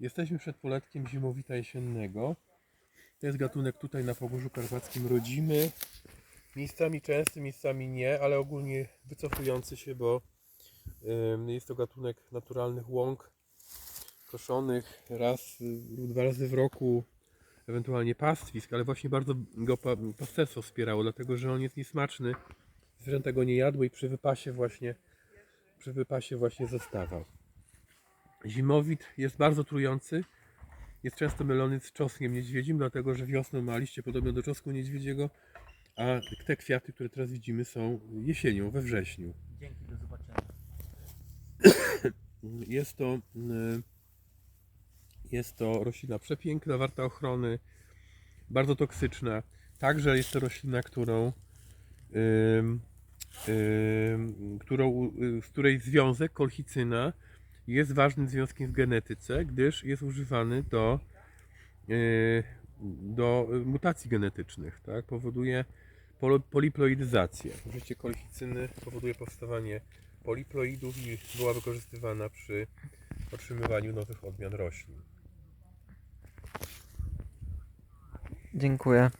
Jesteśmy przed poletkiem zimowita jesiennego. To jest gatunek tutaj na Pogórzu Karpackim rodzimy. Miejscami częsty, miejscami nie, ale ogólnie wycofujący się, bo jest to gatunek naturalnych łąk koszonych raz y, lub dwa razy w roku, ewentualnie pastwisk, ale właśnie bardzo go pa- pasterstwo wspierało, dlatego że on jest niesmaczny. Zwierzęta go nie jadły i przy wypasie właśnie przy wypasie właśnie zostawał. Zimowit jest bardzo trujący. Jest często mylony z czosnkiem niedźwiedzim, dlatego że wiosną ma liście podobne do czosnku niedźwiedziego, a te kwiaty, które teraz widzimy, są jesienią, we wrześniu. Dzięki, do zobaczenia. Jest to, y, jest to roślina przepiękna, warta ochrony, bardzo toksyczna. Także jest to roślina, którą, ym, ym, którą, z której związek kolchicyna jest ważnym związkiem w genetyce, gdyż jest używany do, y, do mutacji genetycznych. Tak? Powoduje poliploidyzację. Użycie kolchicyny powoduje powstawanie poliploidów i była wykorzystywana przy otrzymywaniu nowych odmian roślin. Dziękuję.